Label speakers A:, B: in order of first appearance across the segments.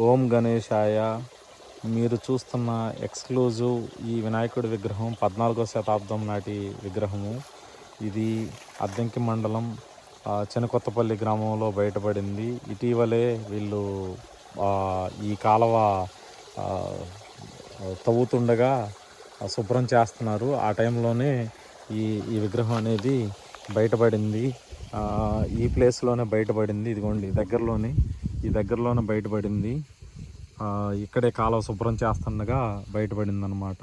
A: ఓం గణేశాయ. మీరు చూస్తున్న ఎక్స్క్లూజివ్ ఈ వినాయకుడి విగ్రహం పద్నాలుగో శతాబ్దం నాటి విగ్రహము. ఇది అద్దంకి మండలం చెనకొత్తపల్లి గ్రామంలో బయటపడింది. ఇటీవలే వీళ్ళు ఈ కాలువ తవ్వుతుండగా శుభ్రం చేస్తున్నారు. ఆ టైంలోనే ఈ ఈ విగ్రహం అనేది బయటపడింది. ఈ ప్లేస్లోనే బయటపడింది. ఇదిగోండి దగ్గరలోనే ఈ దగ్గరలోనే బయటపడింది. ఇక్కడే కాలువ శుభ్రం చేస్తుండగా బయటపడింది అనమాట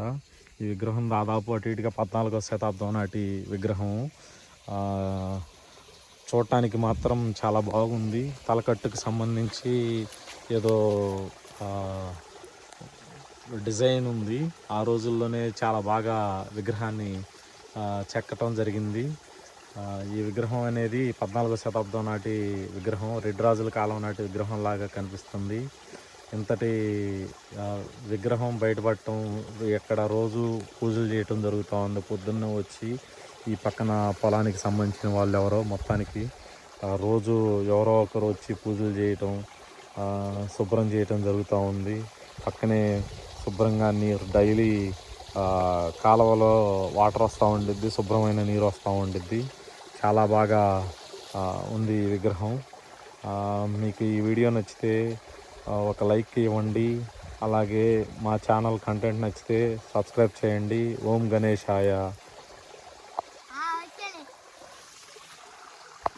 A: ఈ విగ్రహం దాదాపు అటు ఇటుగా పద్నాలుగో శతాబ్దం నాటి విగ్రహం. చూడటానికి మాత్రం చాలా బాగుంది. తలకట్టుకు సంబంధించి ఏదో డిజైన్ ఉంది. ఆ రోజుల్లోనే చాలా బాగా విగ్రహాన్ని చెక్కటం జరిగింది. ఈ విగ్రహం అనేది పద్నాలుగో శతాబ్దం నాటి విగ్రహం రెడ్ రాజుల కాలం నాటి విగ్రహం లాగా కనిపిస్తుంది. ఇంతటి విగ్రహం బయటపడటం ఎక్కడ రోజు పూజలు చేయటం జరుగుతూ ఉంది పొద్దున్న వచ్చి ఈ పక్కన పొలానికి సంబంధించిన వాళ్ళు ఎవరో మొత్తానికి రోజు ఎవరో ఒకరు వచ్చి పూజలు చేయటం శుభ్రం చేయటం జరుగుతూ ఉంది పక్కనే శుభ్రంగా నీరు డైలీ కాలువలో వాటర్ వస్తూ ఉండిద్ది శుభ్రమైన నీరు వస్తూ ఉండిద్ది. చాలా బాగా ఉంది ఈ విగ్రహం. మీకు ఈ వీడియో నచ్చితే ఒక లైక్ ఇవ్వండి. అలాగే మా ఛానల్ కంటెంట్ నచ్చితే సబ్స్క్రైబ్ చేయండి. ఓం గణేశాయ.